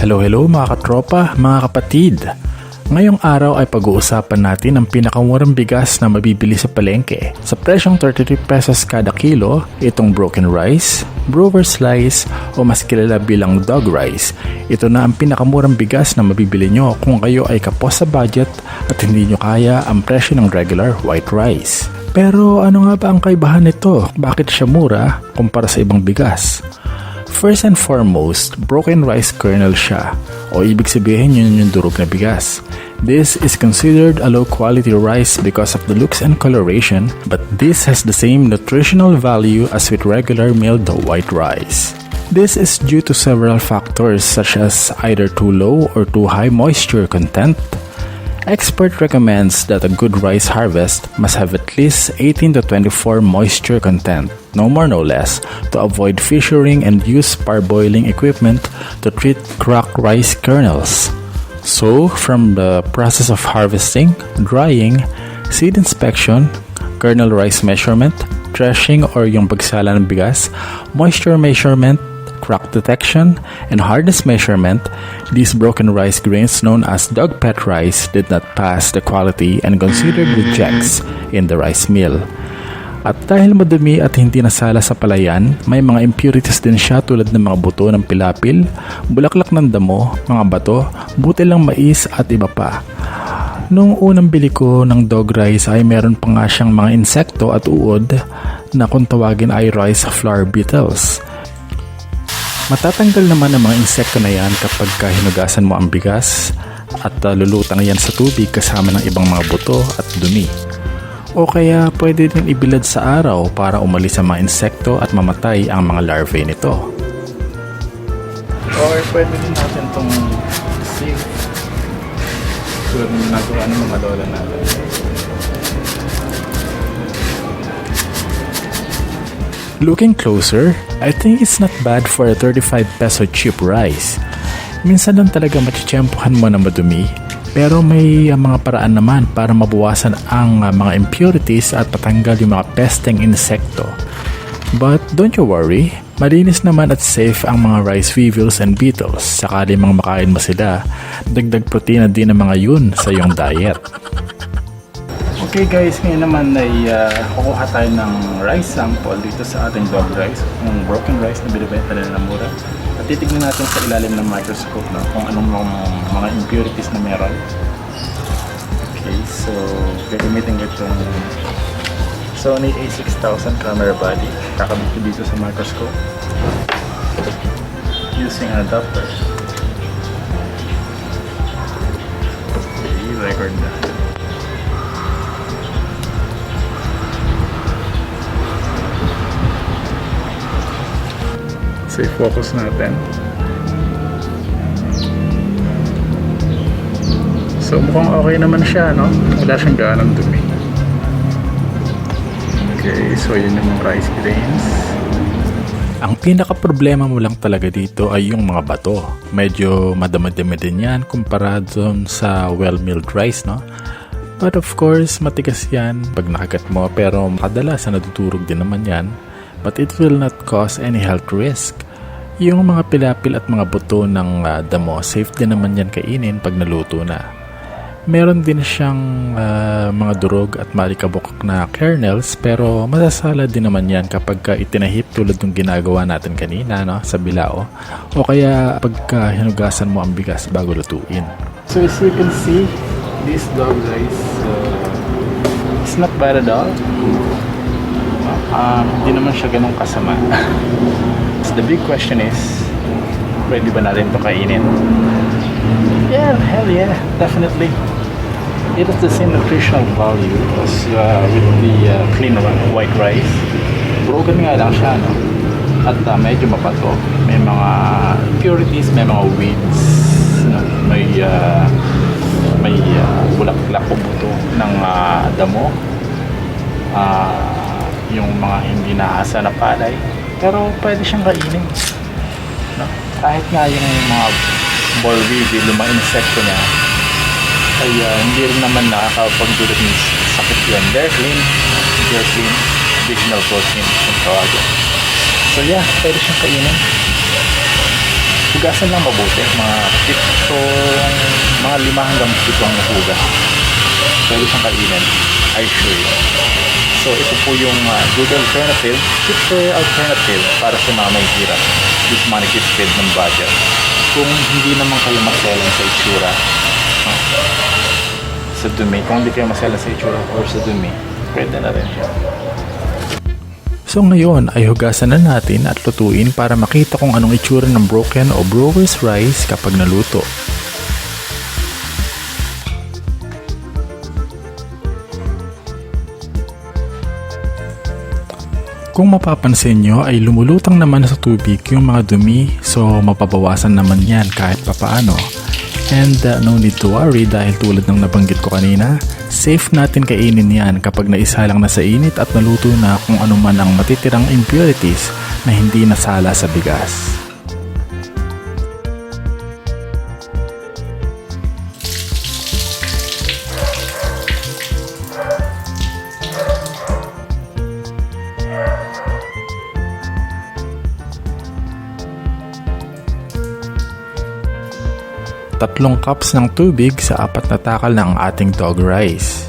Hello hello mga katropa, mga kapatid. Ngayong araw ay pag-uusapan natin ang pinakamurang bigas na mabibili sa palengke. Sa presyong 33 pesos kada kilo, itong broken rice, brewer's slice o mas kilala bilang dog rice. Ito na ang pinakamurang bigas na mabibili nyo kung kayo ay kapos sa budget at hindi nyo kaya ang presyo ng regular white rice. Pero ano nga ba ang kaibahan nito? Bakit siya mura kumpara sa ibang bigas? First and foremost, broken rice kernel siya o ibig sabihin yun yung durog na bigas. This is considered a low quality rice because of the looks and coloration but this has the same nutritional value as with regular milled white rice. This is due to several factors such as either too low or too high moisture content, Expert recommends that a good rice harvest must have at least 18 to 24 moisture content, no more no less, to avoid fissuring and use parboiling equipment to treat cracked rice kernels. So, from the process of harvesting, drying, seed inspection, kernel rice measurement, threshing or yung pagsala ng bigas, moisture measurement, crack detection, and hardness measurement, these broken rice grains known as dog pet rice did not pass the quality and considered rejects in the rice mill. At dahil madumi at hindi nasala sa palayan, may mga impurities din siya tulad ng mga buto ng pilapil, bulaklak ng damo, mga bato, butil ng mais at iba pa. Nung unang bili ko ng dog rice ay meron pa nga siyang mga insekto at uod na kung tawagin ay rice flower beetles. Matatanggal naman ang mga insekto na yan kapag ka hinugasan mo ang bigas at uh, lulutang yan sa tubig kasama ng ibang mga buto at dumi. O kaya pwede din ibilad sa araw para umalis ang mga insekto at mamatay ang mga larvae nito. Or pwede din natin itong sieve. Tulad ng nagawa ng mga lola natin. Looking closer, I think it's not bad for a 35 peso cheap rice. Minsan lang talaga machichampuhan mo na madumi, pero may uh, mga paraan naman para mabawasan ang uh, mga impurities at patanggal yung mga pesteng insekto. But don't you worry, malinis naman at safe ang mga rice weevils and beetles. Sakali mga makain mo sila, dagdag protina din ang mga yun sa iyong diet. Okay guys, ngayon naman ay uh, kukuha tayo ng rice sample dito sa ating dog rice. Yung broken rice na binibenta nila ng mura. At titignan natin sa ilalim ng microscope no, kung anong mga, mga impurities na meron. Okay, so gagamitin ko itong Sony a6000 camera body. Kakabit ko dito sa microscope using an adapter. Okay, record na. So, i-focus natin. So, mukhang okay naman siya, no? Wala siyang ganang dumi. Okay, so yun yung mga rice grains. Ang pinaka-problema mo lang talaga dito ay yung mga bato. Medyo madama-dami din yan kumpara dun sa well-milled rice, no? But of course, matigas yan pag nakagat mo pero kadalasan natutulog din naman yan but it will not cause any health risk. Yung mga pilapil at mga buto ng uh, damo, safe din naman yan kainin pag naluto na. Meron din siyang uh, mga durog at malikabok na kernels pero masasala din naman yan kapag ka itinahip tulad ng ginagawa natin kanina no, sa bilao o kaya pagka hinugasan mo ang bigas bago lutuin. So as you can see, this dog rice uh, it's not bad at all. Um, hindi naman siya ganun kasama. so the big question is, pwede ba natin ito kainin? Yeah, hell yeah, definitely. It has the same nutritional value as uh, with the uh, clean white rice. Broken nga lang siya, no? At uh, medyo mapato. May mga impurities, may mga weeds, no? may uh, may uh, bulaklak o buto ng uh, damo. Uh, yung mga hindi naasa na palay. Pero pwede siyang kainin. No? Kahit nga yung mga bollweevil, yung mga insekto niya, ay uh, hindi rin naman nakakapagdulot ng sakit yun. They're clean. They're clean. Additional protein yung tawagin. So yeah, pwede siyang kainin. Hugasan lang mabuti, mga pitong, mga lima hanggang pitong hugas. Pwede siyang kainin, I assure you. So ito po yung uh, good alternative, cheaper alternative para sa mga may hirap. Is paid ng budget. Kung hindi naman kayo maselan sa itsura, no? sa dumi, kung hindi kayo maselan sa itsura or sa dumi, pwede na rin siya. So ngayon ay hugasan na natin at lutuin para makita kung anong itsura ng broken o brewer's rice kapag naluto. Kung mapapansin nyo ay lumulutang naman sa tubig yung mga dumi so mapabawasan naman yan kahit papaano. And uh, no need to worry dahil tulad ng nabanggit ko kanina, safe natin kainin yan kapag naisalang na sa init at naluto na kung ano man ang matitirang impurities na hindi nasala sa bigas. Tatlong cups ng tubig sa apat na takal ng ating dog rice.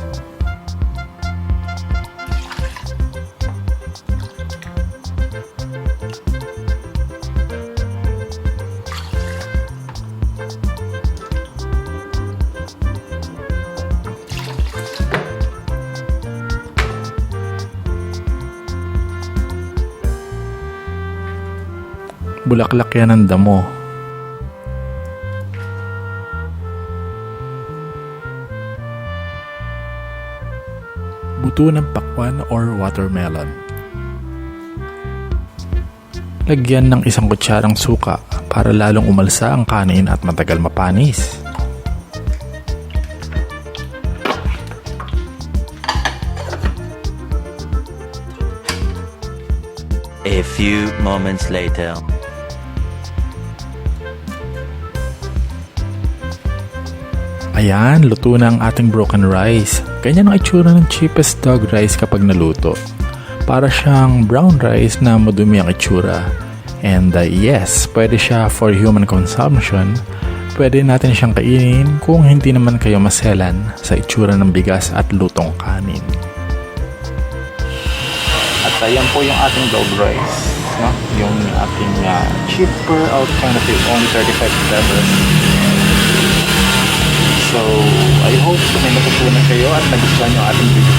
Bulaklak yan ng damo. Buto ng pakwan or watermelon. Lagyan ng isang kutsarang suka para lalong umalsa ang kanin at matagal mapanis. A few moments later. Ayan, luto na ang ating broken rice. Ganyan ang itsura ng cheapest dog rice kapag naluto. Para siyang brown rice na madumi ang itsura. And uh, yes, pwede siya for human consumption. Pwede natin siyang kainin kung hindi naman kayo maselan sa itsura ng bigas at lutong kanin. At ayan po yung ating dog rice. No? Yung ating uh, cheaper alternative, only 35 pesos. Hope may natutunan kayo at nagustuhan yung ating video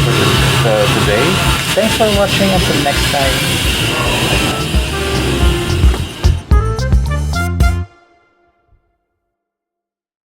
for today. Thanks for watching. Until next time.